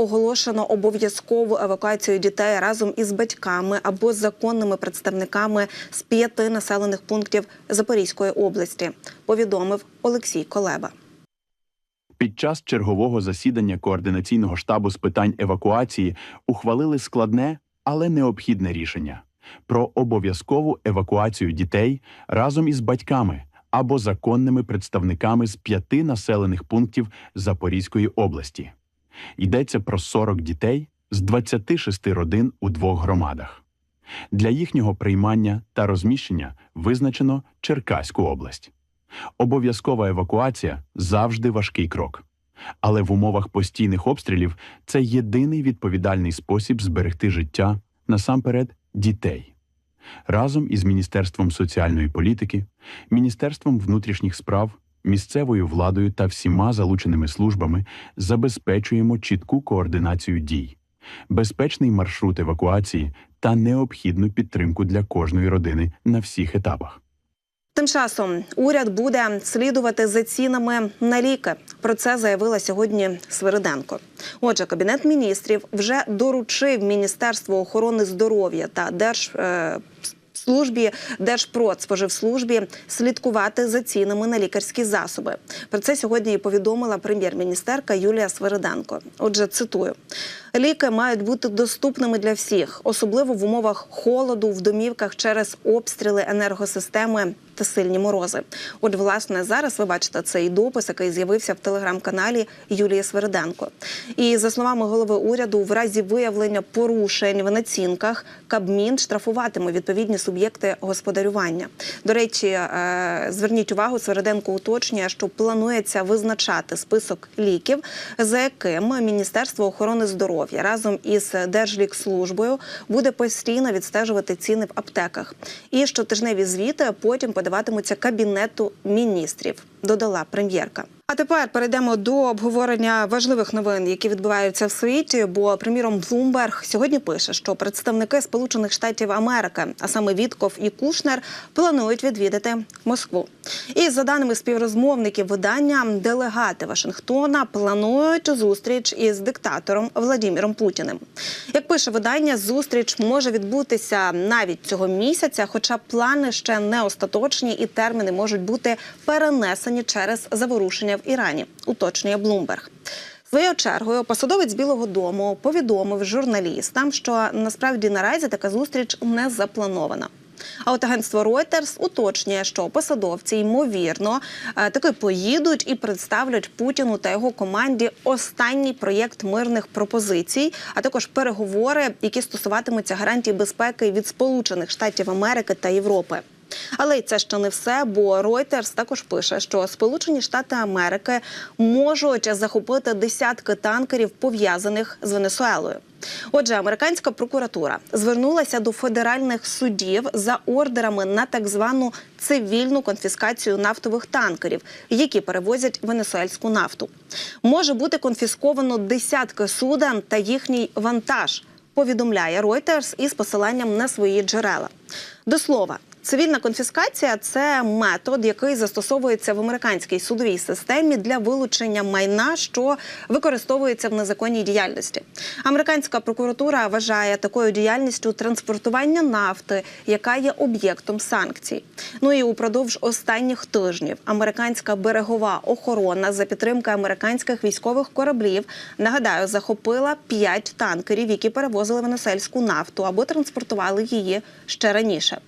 оголошено обов'язкову евакуацію дітей разом із батьками або законними представниками з п'яти населених пунктів Запорізької області. Повідомив Олексій Колеба. Під час чергового засідання координаційного штабу з питань евакуації ухвалили складне, але необхідне рішення про обов'язкову евакуацію дітей разом із батьками або законними представниками з п'яти населених пунктів Запорізької області. Йдеться про 40 дітей з 26 родин у двох громадах. Для їхнього приймання та розміщення визначено Черкаську область. Обов'язкова евакуація завжди важкий крок. Але в умовах постійних обстрілів це єдиний відповідальний спосіб зберегти життя насамперед дітей. Разом із Міністерством соціальної політики, Міністерством внутрішніх справ, місцевою владою та всіма залученими службами забезпечуємо чітку координацію дій, безпечний маршрут евакуації та необхідну підтримку для кожної родини на всіх етапах. Тим часом уряд буде слідувати за цінами на ліки. Про це заявила сьогодні Свириденко. Отже, кабінет міністрів вже доручив Міністерству охорони здоров'я та Держ. Службі Держпродспоживслужбі слідкувати за цінами на лікарські засоби. Про це сьогодні і повідомила прем'єр-міністерка Юлія Свириденко. Отже, цитую: ліки мають бути доступними для всіх, особливо в умовах холоду в домівках через обстріли енергосистеми та сильні морози. От, власне, зараз ви бачите цей допис, який з'явився в телеграм-каналі Юлії Свериденко. І за словами голови уряду, в разі виявлення порушень в націнках Кабмін штрафуватиме відповідні суб'єкти господарювання. До речі, е, зверніть увагу, Свериденко уточнює, що планується визначати список ліків, за яким Міністерство охорони здоров'я разом із Держлікслужбою буде постійно відстежувати ціни в аптеках. І щотижневі звіти потім подаватимуться кабінету міністрів. Додала прем'єрка. А тепер перейдемо до обговорення важливих новин, які відбуваються в світі. Бо, приміром, Bloomberg сьогодні пише, що представники Сполучених Штатів Америки, а саме Вітков і Кушнер, планують відвідати Москву. І за даними співрозмовників видання, делегати Вашингтона планують зустріч із диктатором Владіміром Путіним. Як пише видання, зустріч може відбутися навіть цього місяця, хоча плани ще не остаточні і терміни можуть бути перенесені через заворушення в Ірані. Уточнює Блумберг. Своєю чергою посадовець Білого Дому повідомив журналістам, що насправді наразі така зустріч не запланована. А от агентство Reuters уточнює, що посадовці ймовірно е, таки поїдуть і представлять Путіну та його команді останній проєкт мирних пропозицій, а також переговори, які стосуватимуться гарантій безпеки від Сполучених Штатів Америки та Європи. Але й це ще не все, бо Reuters також пише, що Сполучені Штати Америки можуть захопити десятки танкерів, пов'язаних з Венесуелою. Отже, американська прокуратура звернулася до федеральних судів за ордерами на так звану цивільну конфіскацію нафтових танкерів, які перевозять венесуельську нафту. Може бути конфісковано десятки суден та їхній вантаж. Повідомляє Reuters із посиланням на свої джерела. До слова. Цивільна конфіскація це метод, який застосовується в американській судовій системі для вилучення майна, що використовується в незаконній діяльності. Американська прокуратура вважає такою діяльністю транспортування нафти, яка є об'єктом санкцій. Ну і упродовж останніх тижнів американська берегова охорона за підтримки американських військових кораблів нагадаю захопила п'ять танкерів, які перевозили венесельську нафту або транспортували її ще раніше.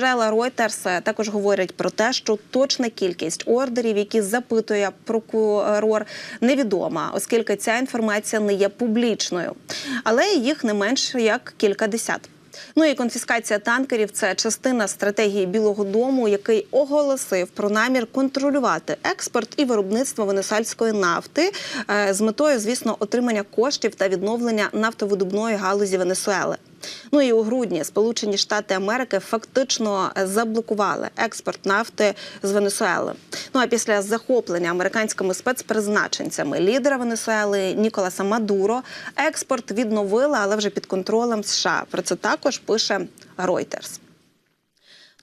Джерела Reuters також говорять про те, що точна кількість ордерів, які запитує прокурор, невідома, оскільки ця інформація не є публічною, але їх не менше як кількадесят. Ну і конфіскація танкерів це частина стратегії Білого Дому, який оголосив про намір контролювати експорт і виробництво венесуельської нафти е, з метою, звісно, отримання коштів та відновлення нафтовидобної галузі Венесуели. Ну і у грудні Сполучені Штати Америки фактично заблокували експорт нафти з Венесуели. Ну а після захоплення американськими спецпризначенцями лідера Венесуели Ніколаса Мадуро експорт відновили, але вже під контролем США. Про це також пише Reuters.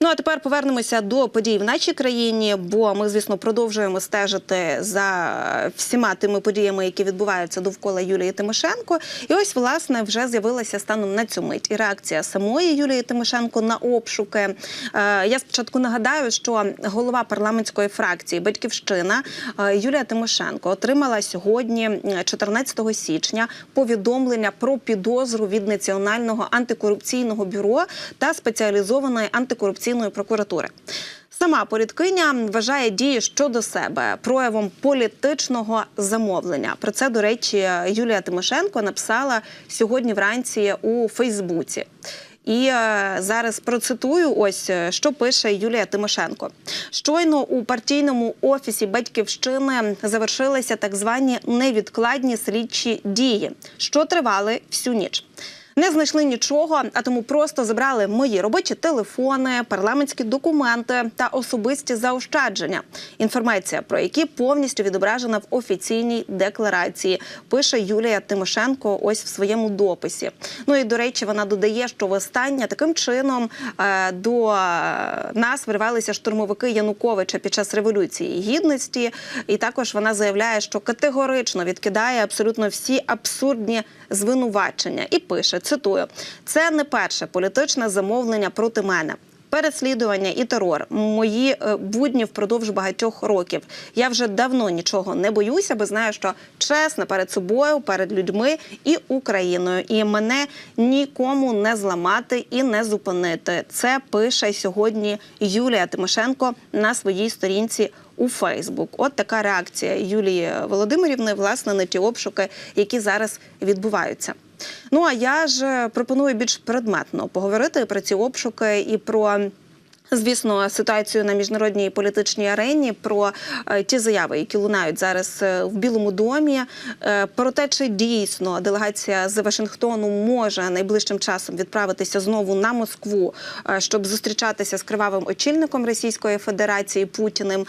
Ну а тепер повернемося до подій в нашій країні, бо ми, звісно, продовжуємо стежити за всіма тими подіями, які відбуваються довкола Юлії Тимошенко. І ось власне вже з'явилася станом на цю мить і реакція самої Юлії Тимошенко на обшуки. Е, Я спочатку нагадаю, що голова парламентської фракції Батьківщина е, Юлія Тимошенко отримала сьогодні, е, 14 січня, повідомлення про підозру від Національного антикорупційного бюро та спеціалізованої антикорупційної прокуратури. Сама політкиня вважає дії щодо себе проявом політичного замовлення. Про це, до речі, Юлія Тимошенко написала сьогодні вранці у Фейсбуці. І е, зараз процитую ось е, що пише Юлія Тимошенко. Щойно у партійному офісі батьківщини завершилися так звані невідкладні слідчі дії, що тривали всю ніч. Не знайшли нічого, а тому просто забрали мої робочі телефони, парламентські документи та особисті заощадження. Інформація про які повністю відображена в офіційній декларації. Пише Юлія Тимошенко ось в своєму дописі. Ну і до речі, вона додає, що востаннє таким чином е, до нас вирвалися штурмовики Януковича під час революції гідності. І також вона заявляє, що категорично відкидає абсолютно всі абсурдні звинувачення і пише: цитую: це не перше політичне замовлення проти мене. Переслідування і терор мої е, будні впродовж багатьох років. Я вже давно нічого не боюся, бо знаю, що чесно перед собою, перед людьми і Україною, і мене нікому не зламати і не зупинити. Це пише сьогодні Юлія Тимошенко на своїй сторінці у Фейсбук. От така реакція Юлії Володимирівни, власне, на ті обшуки, які зараз відбуваються. Ну а я ж пропоную більш предметно поговорити про ці обшуки і про. Звісно, ситуацію на міжнародній політичній арені про е, ті заяви, які лунають зараз е, в Білому домі, е, про те, чи дійсно делегація з Вашингтону може найближчим часом відправитися знову на Москву, щоб зустрічатися з кривавим очільником Російської Федерації Путіним.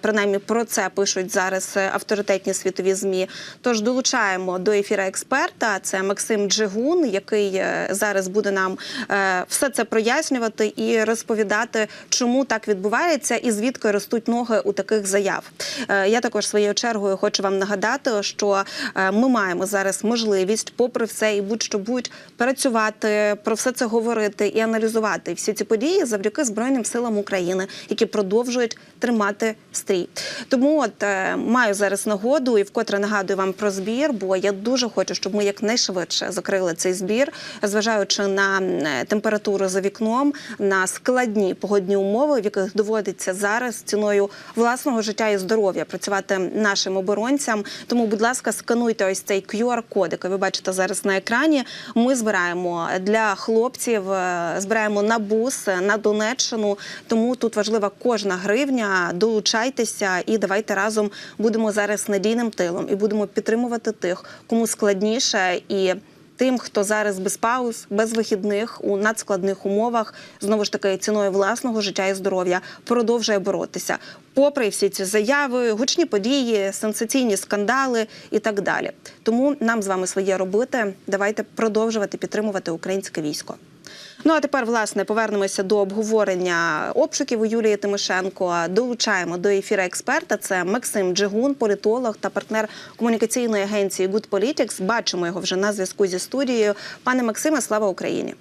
Принаймні про це пишуть зараз авторитетні світові змі. Тож долучаємо до ефіра експерта. Це Максим Джигун, який зараз буде нам все це прояснювати і розповідати, чому так відбувається і звідки ростуть ноги у таких заяв. Е, Я також своєю чергою хочу вам нагадати, що е, ми маємо зараз можливість, попри все, і будь-що будь працювати, про все це говорити і аналізувати всі ці події завдяки Збройним силам України, які продовжують тримати стрій. Тому от е, маю зараз нагоду і вкотре нагадую вам про збір, бо я дуже хочу, щоб ми якнайшвидше закрили цей збір, зважаючи на температуру за вікном, на складні погодні умови, в яких доводиться зараз ціною власного життя і здоров'я працювати нашим оборонцям. Тому, будь ласка, скануйте ось цей QR-код, який ви бачите зараз на екрані. Ми збираємо для хлопців, е, збираємо на бус на Донеччину. Тому тут важлива кожна гривня. Долучайтеся і давайте разом будемо зараз надійним тилом і будемо підтримувати тих, кому складніше і. Тим, хто зараз без пауз, без вихідних у надскладних умовах, знову ж таки ціною власного життя і здоров'я продовжує боротися, попри всі ці заяви, гучні події, сенсаційні скандали і так далі. Тому нам з вами своє робити. Давайте продовжувати підтримувати українське військо. Ну а тепер, власне, повернемося до обговорення обшуків у Юлії Тимошенко. Долучаємо до ефіра експерта. Це Максим Джигун, політолог та партнер комунікаційної агенції Good Politics. Бачимо його вже на зв'язку зі студією. Пане Максиме, слава Україні!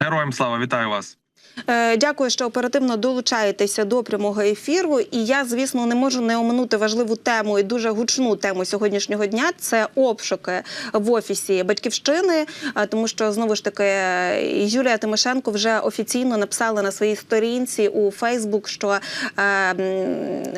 Героям слава, вітаю вас. Е, Дякую, що оперативно долучаєтеся до прямого ефіру. І я, звісно, не можу не оминути важливу тему і дуже гучну тему сьогоднішнього дня. Це обшуки в офісі батьківщини, Е, тому що знову ж таки Юлія Тимошенко вже офіційно написала на своїй сторінці у Фейсбук, що е,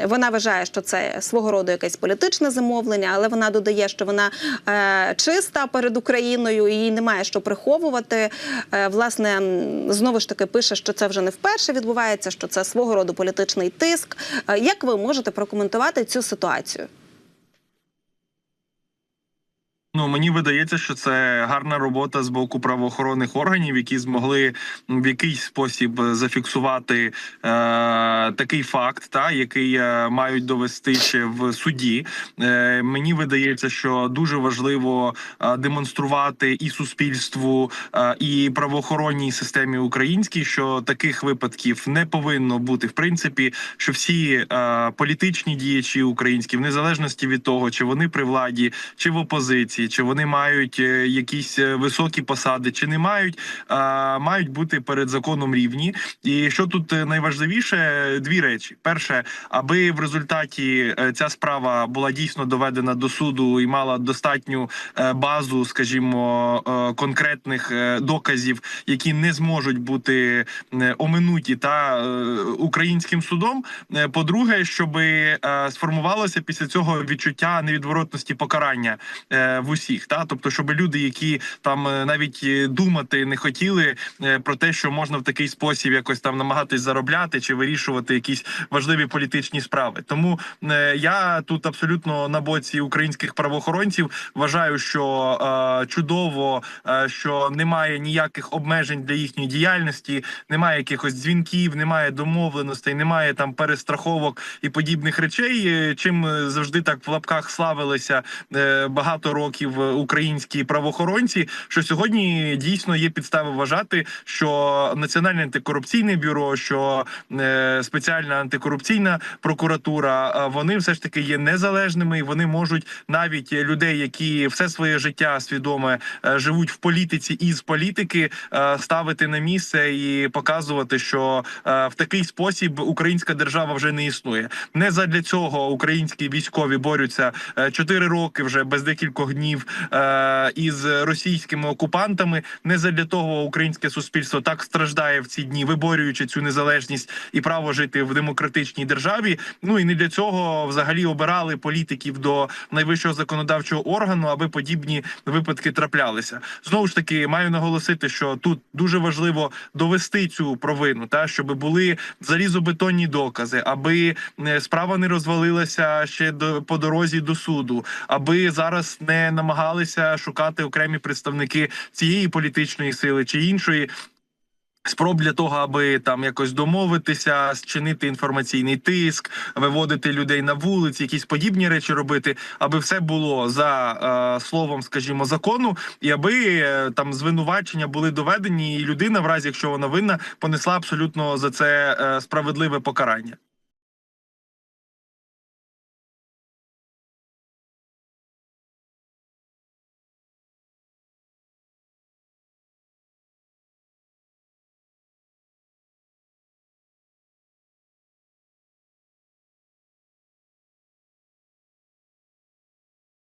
вона вважає, що це свого роду якесь політичне замовлення, але вона додає, що вона е, чиста перед Україною і немає що приховувати. Е, власне, знову ж таки пише, що це вже не вперше відбувається, що це свого роду політичний тиск. Е, Як ви можете прокоментувати цю ситуацію? Ну мені видається, що це гарна робота з боку правоохоронних органів, які змогли в якийсь спосіб зафіксувати е, такий факт, та який е, мають довести ще в суді. Е, мені видається, що дуже важливо е, демонструвати і суспільству, е, і правоохоронній системі українській, що таких випадків не повинно бути в принципі, що всі е, політичні діячі українські, в незалежності від того, чи вони при владі, чи в опозиції, чи вони мають е, якісь е, високі посади, чи не мають, е, мають бути перед законом рівні. І що тут е, найважливіше, дві речі: перше, аби в результаті ця справа була дійсно доведена до суду і мала достатню базу, скажімо, конкретних доказів, які не зможуть бути оминуті та українським судом. По-друге, щоб сформувалося після цього відчуття невідворотності покарання в усіх, та тобто, щоб люди, які там е, навіть е, думати не хотіли е, про те, що можна в такий спосіб якось там намагатись заробляти чи вирішувати якісь важливі політичні справи. Тому я тут абсолютно на боці українських правоохоронців вважаю, що е, чудово, е, що немає ніяких обмежень для їхньої діяльності, немає якихось дзвінків, немає домовленостей, немає там перестраховок і подібних речей. Чим завжди так в лапках славилися е, багато років е, українські правоохоронці. Що сьогодні дійсно є підстави вважати, що Національне антикорупційне бюро, що е, спеціальна антикорупційна прокуратура, е, вони все ж таки є незалежними, і вони можуть навіть людей, які все своє життя свідоме е, живуть в політиці і з політики, е, ставити на місце і показувати, що е, в такий спосіб українська держава вже не існує. Не задля цього українські військові борються е, чотири роки вже без декількох днів е, із російськими окупантами. Не задля того українське суспільство так страждає в ці дні, виборюючи цю незалежність і право жити в демократичній державі. Ну і не для цього взагалі обирали політиків до найвищого законодавчого органу, аби подібні випадки траплялися. Знову ж таки, маю наголосити, що тут дуже важливо довести цю провину, та щоб були залізобетонні докази, аби е, справа не розвалилася ще до по дорозі до суду, аби зараз не намагалися шукати окремі представники цієї політичної сили чи іншої. Спроб для того, аби там якось домовитися, зчинити інформаційний тиск, виводити людей на вулиці, якісь подібні речі робити, аби все було за е, словом, скажімо, закону, і аби е, там звинувачення були доведені, і людина, в разі якщо вона винна, понесла абсолютно за це е, справедливе покарання.